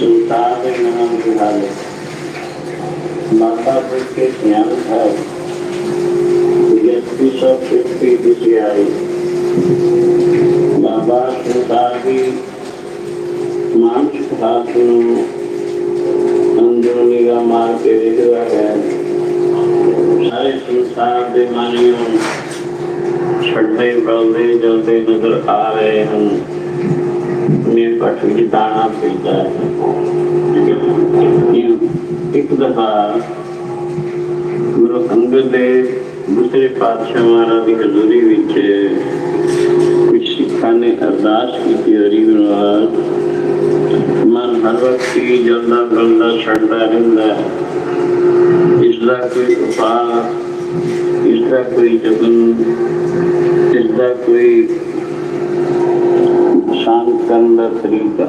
सुल्तान नाम निहाल माता जी के ज्ञान था। व्यक्ति सब व्यक्ति दिखे आई बाबा सुल्तानी मांस धातु अंदरूनी का मार्ग विधवा गया सारे संसार के मानियों, छठे बलदे जलते नज़र आ रहे हैं। मेरे पठ में दाना पीता है एक दफा ਗੁਰੂ ਅੰਗਦ ਦੇ ਦੂਸਰੇ ਪਾਤਸ਼ਾਹ ਮਹਾਰਾਜ ਦੀ ਹਜ਼ੂਰੀ ਵਿੱਚ ਕੁਝ ਸਿੱਖਾਂ ਨੇ ਅਰਦਾਸ ਕੀਤੀ ਹਰੀ ਗੁਰਵਾਰ ਮਨ ਹਰ ਵਕਤ ਹੀ ਜਲਦਾ ਬਲਦਾ ਛੱਡਦਾ ਰਹਿੰਦਾ ਹੈ। ਇਸ ਦਾ ਕੋਈ ਉਪਾਅ ਇਸ ਦਾ ਕੋਈ ਜਤਨ ਇਸ ਦਾ ਕੋਈ ਸ਼ਾਂਤ ਕਰਨ ਦਾ ਤਰੀਕਾ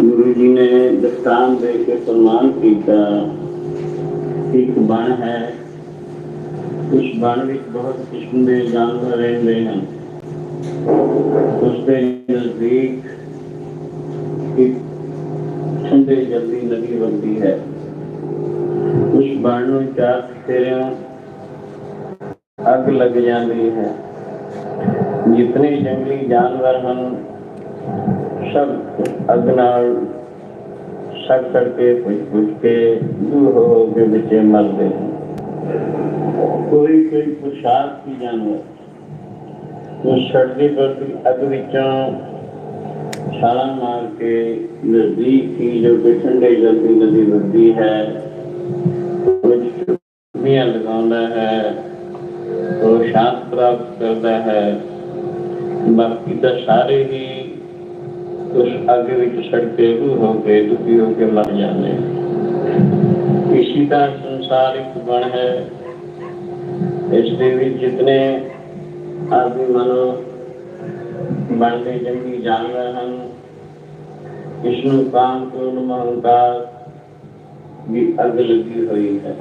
ਗੁਰੂ ਜੀ ਨੇ ਦਸਤਾਨ ਦੇ ਕੇ ਸਨਮਾਨ ਕੀਤਾ ਇੱਕ ਬਣ ਹੈ ਉਸ ਬਣ ਵਿੱਚ ਬਹੁਤ ਕਿਸਮ ਦੇ ਜਾਨਵਰ ਰਹਿੰਦੇ ਹਨ ਉਸ ਦੇ ਨਜ਼ਦੀਕ ਇੱਕ ਠੰਡੇ ਜਲਦੀ ਨਦੀ ਵਗਦੀ ਹੈ ਉਸ ਬਣ ਨੂੰ ਚਾਰ ਫੇਰਿਆਂ ਅੱਗ ਲੱਗ ਜਾਂਦੀ ਹੈ ਜਿਤਨੇ ਜੰਗਲੀ ਜਾਨਵਰ ਹਨ ਸਭ ਅੱਗ ਨਾਲ ਸੜ ਸੜ ਕੇ ਪੁੱਜ ਪੁੱਜ ਕੇ ਦੂਰ ਹੋ ਕੇ ਵਿੱਚੇ ਮਰਦੇ ਕੋਈ ਕੋਈ ਪੁਰਸ਼ਾਰਥ ਕੀ ਜਾਨਵਰ ਉਹ ਸੜਦੀ ਬਰਦੀ ਅੱਗ ਵਿੱਚੋਂ ਛਾਲਾਂ ਮਾਰ ਕੇ ਨਜ਼ਦੀਕ ਹੀ ਜੋ ਕਿ ਜਲਦੀ ਨਦੀ ਵਗਦੀ ਹੈ ਵਿੱਚ ਚੁੱਭੀਆਂ ਲਗਾਉਂਦਾ ਹੈ, ਉਹ ਸ਼ਾਂਤ ਪ੍ਰਾਪਤ ਕਰਦਾ ਹੈ। ਬਾਕੀ ਤਾਂ ਸਾਰੇ ਹੀ उस अग भी पिछड़ते रू हो गए, दुखी होके मर जाने। इसी तरह संसार एक बण है। इसलिए भी जितने आदमी मनो बनते जंगली जानवर हैं विष्णु काम पूर्ण महंकार भी अग लगी हुई है।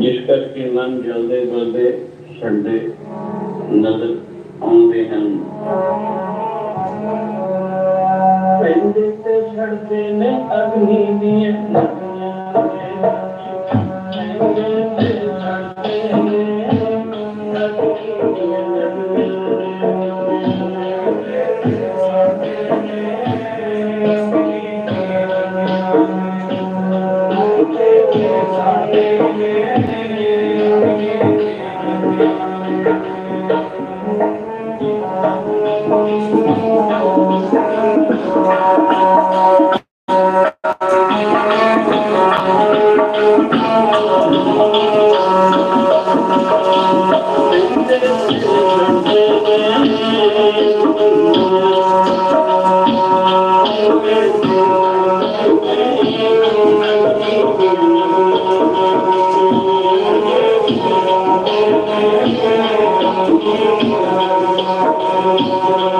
जिस करके मन जल्दे बल्दे सड़ते नज़र आते हैं। पंडित ने अग्नि दिए। Thank you.